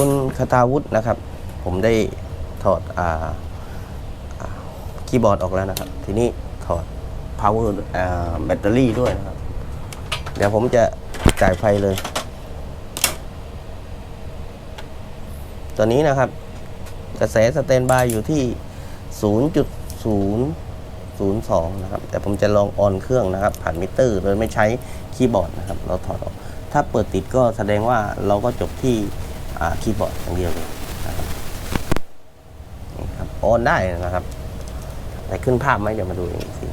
คุณคาตาวุฒินะครับ ผมได้ถอดอ่าคีย์บอร์ดออกแล้วนะครับ ทีนี้ถอด power อ่าแบตเตอรี่ด้วยนะครับ เดี๋ยวผมจะจ่ายไฟเลยตัวนี้นะครับ กระแสสแตนบายอยู่ที่ 0.002 นะครับ แต่ผมจะลองออนเครื่องนะครับ ผ่านมิเตอร์โดยไม่ใช้คีย์บอร์ดนะครับ เราถอดออก ถ้าเปิดติดก็แสดงว่าเราก็จบที่ คีย์บอร์ดอย่างเดียวเลยนะครับนี่ครับโอนได้นะครับ แต่ขึ้นภาพไหมเดี๋ยวมาดูอีกที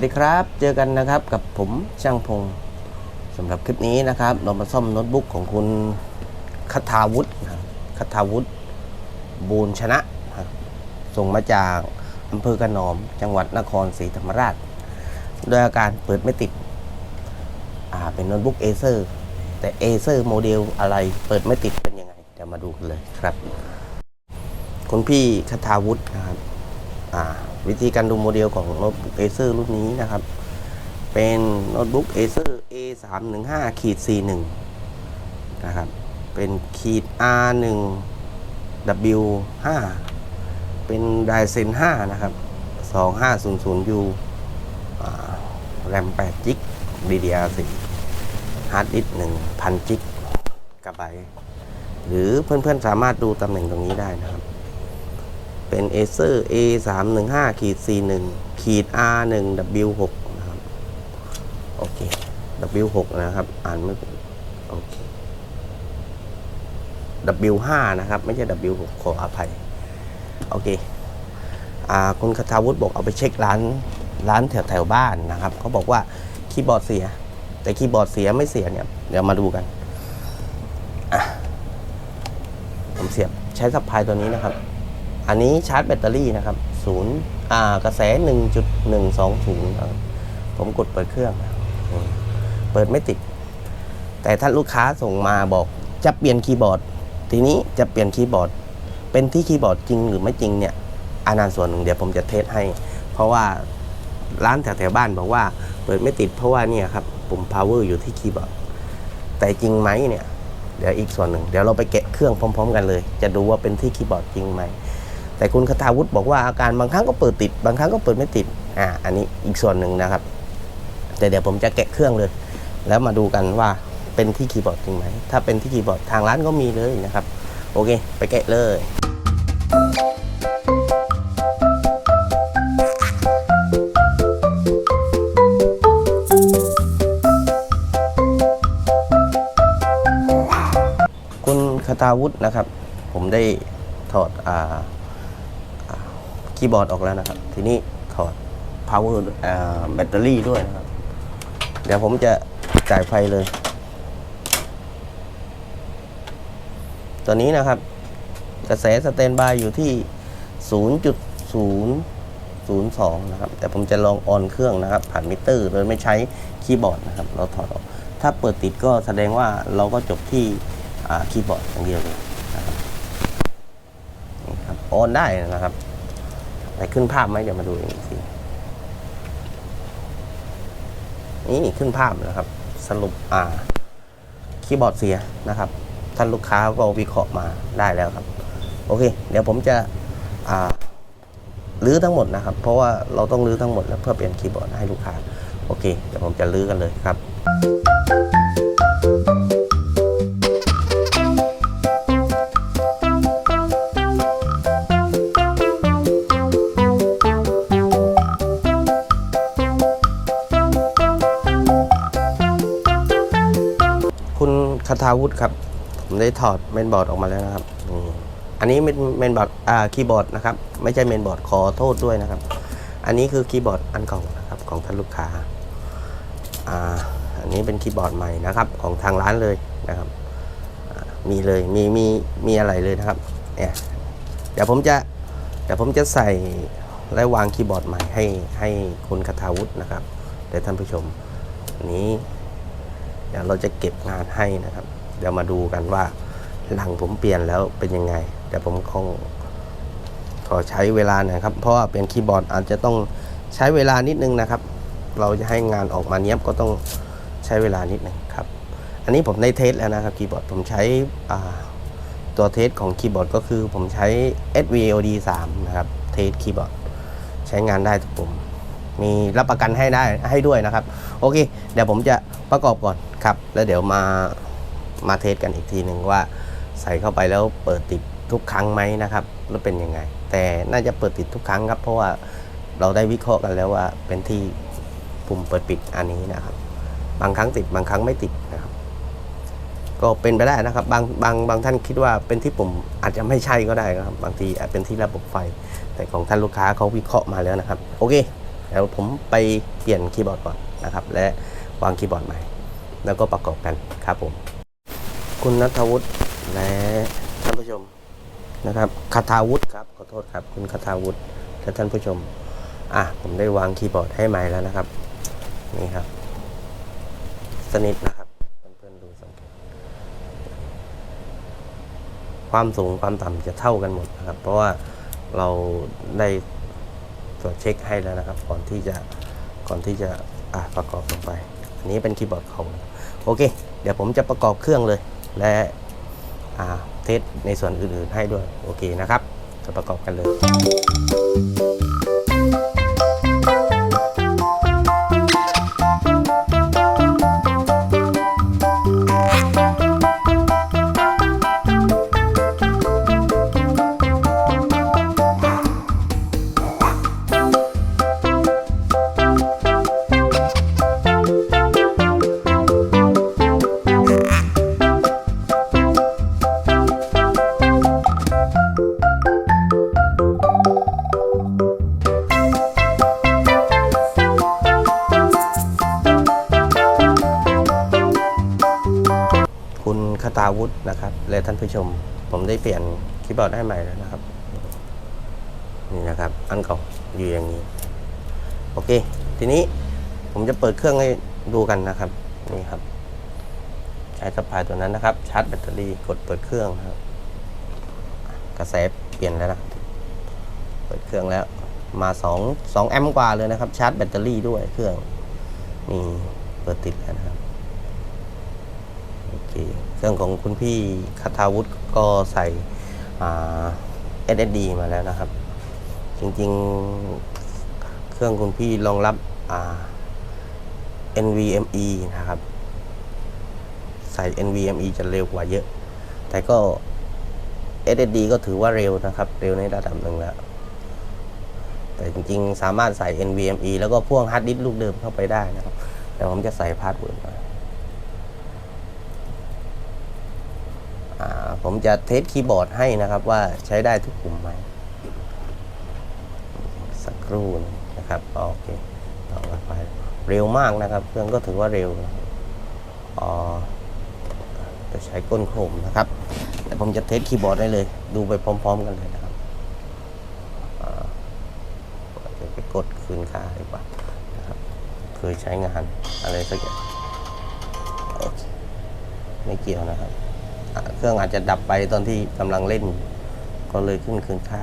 สวัสดีครับ เจอกันนะครับกับผมช่างพงสำหรับคลิปนี้นะครับ เรามาซ่อมโน้ตบุ๊กของคุณคทาวุฒิคทาวุฒิบูรชนะ ส่งมาจากอำเภอกระนอม จังหวัดนครศรีธรรมราช โดยอาการเปิดไม่ติด เป็นโน้ตบุ๊กเอเซอร์แต่เอเซอร์โมเดลอะไรเปิดไม่ติดเป็นยังไงเดี๋ยวมาดูกันเลยครับ คุณพี่คทาวุฒินะครับอ่า วิธีการดูโมเดลของโน้ตบุ๊ก Acer รุ่นนี้นะครับ เป็นโน้ตบุ๊ก Acer A 3 1 5ขีด41นะครับ เป็นขีด R 1 W 5เป็น Ryzen 5นะครับ 2500U แรม8 g b DDR4 ฮาร์ดดิสก์1,000 g b กับไบหรือเพื่อนๆสามารถดูตำแหน่งตรงนี้ได้นะครับ เป็น Acer A 3 1 5ขีด4 1ขีด R 1 W 6นะครับ โอเค W 6นะครับ อ่านไม่โอเค W 5นะครับ ไม่ใช่ W 6ขออภัย โอเค อ่า คุณคทาวุฒิบอกเอาไปเช็คร้าน ร้านแถวแถวบ้านนะครับ เขาบอกว่าคีย์บอร์ดเสีย แต่คีย์บอร์ดเสียไม่เสียเนี่ย เดี๋ยวมาดูกัน อะ ผมเสียบใช้สับพายตัวนี้นะครับ อันนี้ชาร์จแบตเตอรี่นะครับศูนย์อ่ากระแส 1.120นะครับผมกดเปิดเครื่อง เปิดไม่ติด แต่ท่านลูกค้าส่งมาบอกจะเปลี่ยนคีย์บอร์ด ทีนี้จะเปลี่ยนคีย์บอร์ด เป็นที่คีย์บอร์ดจริงหรือไม่จริงเนี่ยอานันส่วนหนึ่งเดี๋ยวผมจะเทสให้ เพราะว่าร้านแถวๆบ้านบอกว่า เปิดไม่ติดเพราะว่าเนี่ยครับปุ่ม power อยู่ที่คีย์บอร์ด แต่จริงไหมเนี่ย เดี๋ยวอีกส่วนหนึ่งเดี๋ยวเราไปแกะเครื่องพร้อม ๆ กันเลย จะดูว่าเป็นที่คีย์บอร์ดจริงไหม แต่คุณคาทาวุฒิบอกว่าอาการบางครั้งก็เปิดติด บางครั้งก็เปิดไม่ติดอ่าอันนี้อีกส่วนหนึ่งนะครับ แต่เดี๋ยวผมจะแกะเครื่องเลย แล้วมาดูกันว่าเป็นที่คีย์บอร์ดจริงไหมถ้าเป็นที่คีย์บอร์ดทางร้านก็มีเลยนะครับ โอเค ไปแกะเลยคุณคทาวุฒินะครับ ผมได้ถอดอ่า คีย์บอร์ดออกแล้วนะครับ ทีนี้ถอด power อ่าแบตเตอรี่ด้วยนะครับ เดี๋ยวผมจะจ่ายไฟเลยตัวนี้นะครับ กระแสสแตนบายอยู่ที่ 0.002 นะครับ แต่ผมจะลองออนเครื่องนะครับ ผ่านมิเตอร์โดยไม่ใช้คีย์บอร์ดนะครับ เราถอดออก ถ้าเปิดติดก็แสดงว่าเราก็จบที่คีย์บอร์ดอย่างเดียวเลยนะครับออนได้นะครับ แต่ขึ้นภาพไหมเดี๋ยวมาดูอีกทีนี่ขึ้นภาพนะครับ สรุปอ่าคีย์บอร์ดเสียนะครับ ท่านลูกค้าก็วิเคราะห์มาได้แล้วครับ โอเค เดี๋ยวผมจะอ่ารื้อทั้งหมดนะครับ เพราะว่าเราต้องรื้อทั้งหมดแล้วเพื่อเปลี่ยนคีย์บอร์ดให้ลูกค้า โอเค เดี๋ยวผมจะรื้อกันเลยครับ ทาวุฒิครับ ผมได้ถอดเมนบอร์ดออกมาแล้วนะครับอันนี้เป็นเมนบอร์ดอ่าคีย์บอร์ดนะครับ ไม่ใช่เมนบอร์ดขอโทษด้วยนะครับ อันนี้คือคีย์บอร์ดอันเก่านะครับของท่านลูกค้าอ่าอันนี้เป็นคีย์บอร์ดใหม่นะครับ ของทางร้านเลยนะครับ มีเลยมีมีมีอะไรเลยนะครับเนี่ยเดี๋ยวผมจะเดี๋ยวผมจะใส่และวางคีย์บอร์ดใหม่ให้ให้คุณคาทาวุฒินะครับเดี๋ยวท่านผู้ชมนนี้ เดี๋ยวเราจะเก็บงานให้นะครับ เดี๋ยวมาดูกันว่าหลังผมเปลี่ยนแล้วเป็นยังไงเดี๋ยวผมคงขอใช้เวลาหน่อยครับ เพราะว่าเป็นคีย์บอร์ดอาจจะต้องใช้เวลานิดนึงนะครับ เราจะให้งานออกมาเนี้ยบก็ต้องใช้เวลานิดนึงครับ อันนี้ผมได้เทสแล้วนะครับคีย์บอร์ดผมใช้ตัวเทสของคีย์บอร์ดก็คือผมใช้ SVOD 3 นะครับ เทสคีย์บอร์ดใช้งานได้ทุกปุ่ม มีรับประกันให้ได้ให้ด้วยนะครับ โอเค เดี๋ยวผมจะประกอบก่อนครับ แล้วเดี๋ยวมามาเทสกันอีกทีหนึ่งว่าใส่เข้าไปแล้วเปิดติดทุกครั้งไหมนะครับแล้วเป็นยังไง แต่น่าจะเปิดติดทุกครั้งครับ เพราะว่าเราได้วิเคราะห์กันแล้วว่าเป็นที่ปุ่มเปิดปิดอันนี้นะครับ บางครั้งติดบางครั้งไม่ติดนะครับ ก็เป็นไปได้นะครับ บางบางบางท่านคิดว่าเป็นที่ปุ่มอาจจะไม่ใช่ก็ได้นะครับ บางทีอาจเป็นที่ระบบไฟ แต่ของท่านลูกค้าเขาวิเคราะห์มาแล้วนะครับ โอเค เดี๋ยวผมไปเปลี่ยนคีย์บอร์ดก่อนนะครับ และวางคีย์บอร์ดใหม่ แล้วก็ประกอบกันครับผม คุณนัทวุฒิและท่านผู้ชมนะครับคาทาวุฒิครับขอโทษครับ คุณคาทาวุฒิและท่านผู้ชมอะผมได้วางคีย์บอร์ดให้ใหม่แล้วนะครับ นี่ครับ สนิทนะครับเพื่อนๆดูสังเกตความสูงความต่ำจะเท่ากันหมดนะครับ เพราะว่าเราได้ ตรวจเช็คให้แล้วนะครับ ก่อนที่จะก่อนที่จะอะประกอบลงไปอันนี้เป็นคีย์บอร์ดของโอเค เดี๋ยวผมจะประกอบเครื่องเลย และอ่าเทสในส่วนอื่นๆให้ด้วยโอเคนะครับจะประกอบกันเลย นะครับและท่านผู้ชม ผมได้เปลี่ยนคีย์บอร์ดให้ใหม่แล้วนะครับ นี่นะครับ อันเก่าอยู่อย่างนี้ โอเค ทีนี้ผมจะเปิดเครื่องให้ดูกันนะครับ นี่ครับ ใช้สะพายตัวนั้นนะครับ ชาร์จแบตเตอรี่กดเปิดเครื่องครับ กระแสเปลี่ยนแล้วนะเปิดเครื่องแล้ว มา2 2แอมป์กว่าเลยนะครับ ชาร์จแบตเตอรี่ด้วยเครื่องนี่เปิดติดแล้วนะครับ เคเครื่องของคุณพี่คาทาวุฒิก็ใส่อ่า SSD มาแล้วนะครับ จริงๆ เครื่องคุณพี่รองรับ NVMe นะครับ ใส่ NVMe จะเร็วกว่าเยอะ แต่ก็ SSD ก็ถือว่าเร็วนะครับ เร็วในระดับหนึ่งแล้ว แต่จริงๆ สามารถใส่ NVMe แล้วก็พ่วงฮาร์ดดิสก์ลูกเดิมเข้าไปได้นะครับ แต่ผมจะใส่พาสเวิร์ดมา อ่า ผมจะเทสคีย์บอร์ดให้นะครับว่าใช้ได้ทุกปุ่มไหมสักครู่นะครับโอเคต่อไปเร็วมากนะครับ เครื่องก็ถือว่าเร็วอ๋อจะใช้ก้นโคมนะครับแต่ผมจะเทสคีย์บอร์ดได้เลย ดูไปพร้อม ๆ กันเลยนะครับจะไปกดคืนค่าดีกว่านะครับเคยใช้งานอะไรสักอย่างโอเคไม่เกี่ยวนะครับ เครื่องอาจจะดับไปตอนที่กำลังเล่น ก็เลยขึ้นคืนค่า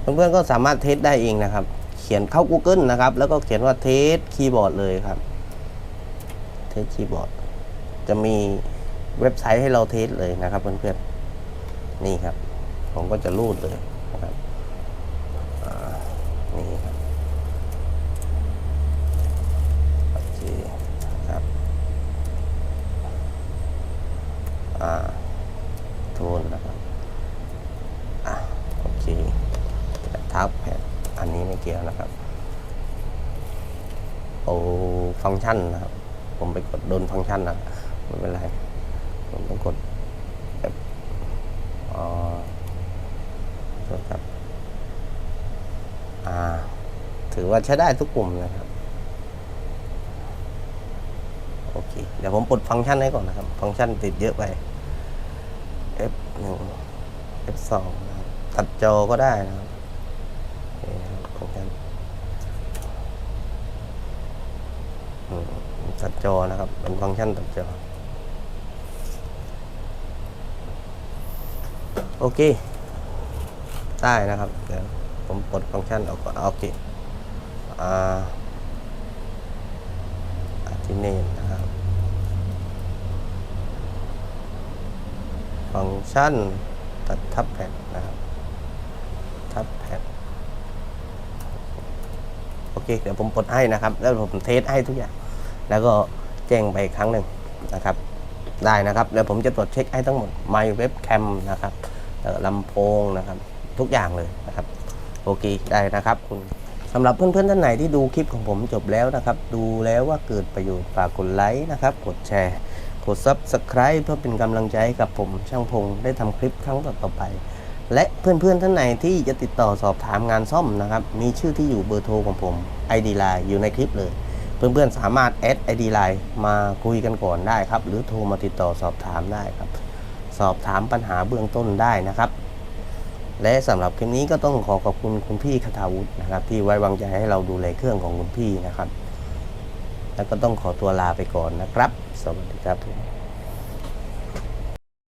เพื่อนๆก็สามารถเทสได้เองนะครับ เขียนเข้า Google นะครับ แล้วก็เขียนว่าเทสคีย์บอร์ดเลยครับ เทสคีย์บอร์ด จะมีเว็บไซต์ให้เราเทสเลยนะครับเพื่อนๆ นี่ครับ ผมก็จะรูดเลยนะครับอ่านี่ครับโอเคครับ อ่า โทนนะครับ อะ โอเคทับแพดอันนี้ไม่เกี่ยวนะครับ โอ้ฟัง ก์ชันนะครับ ผมไปกดโดนฟังก์ชันนะไม่เป็นไร ผมต้องกดแบบอ๋อครับอ่า ถือว่าใช้ได้ทุกปุ่มนะครับ โอเค เดี๋ยวผมปลดฟังก์ชันให้ก่อนนะครับ ฟังก์ชันติดเยอะไป F หนึ่ง F สองตัดจอก็ได้นะครับโอเคครับฟังก์ชัน อืมตัด จอนะครับ เป็นฟังก์ชันตัดจอ โอเค ได้นะครับ เดี๋ยวผมปลดฟังก์ชันออกก่อนโอเคอ่าอาทิเนนนะครับ ฟังก์ชันตัดทับแผ่นนะครับ ทับแผ่นโอเค เดี๋ยวผมปลดให้นะครับ แล้วผมเทสให้ทุกอย่าง แล้วก็แจ้งไปอีกครั้งหนึ่งนะครับ ได้นะครับแล้วผมจะตรวจเช็คให้ทั้งหมดไมค์เว็บแคมนะครับลำโพงนะครับทุกอย่างเลยนะครับ โอเคได้นะครับคุณสำหรับเพื่อนๆท่านไหนที่ดูคลิปของผมจบแล้วนะครับ ดูแล้วว่าเกิดประโยชน์ฝากกดไลค์นะครับ กดแชร์ กด Subscribe เพื่อเป็นกำลังใจให้กับผมช่างพงได้ทำคลิปครั้งต่อๆไป และเพื่อนๆท่านไหนที่จะติดต่อสอบถามงานซ่อมนะครับ มีชื่อที่อยู่เบอร์โทรของผม ID Line อยู่ในคลิปเลย เพื่อนๆสามารถแอด ID Line มาคุยกันก่อนได้ครับ หรือโทรมาติดต่อสอบถามได้ครับ สอบถามปัญหาเบื้องต้นได้นะครับ และสำหรับคลิปนี้ก็ต้องขอขอบคุณคุณพี่คาทาวุฒินะครับ ที่ไว้วางใจให้เราดูแลเครื่องของคุณพี่นะครับ แล้วก็ต้องขอตัวลาไปก่อนนะครับ สวัสดีครับ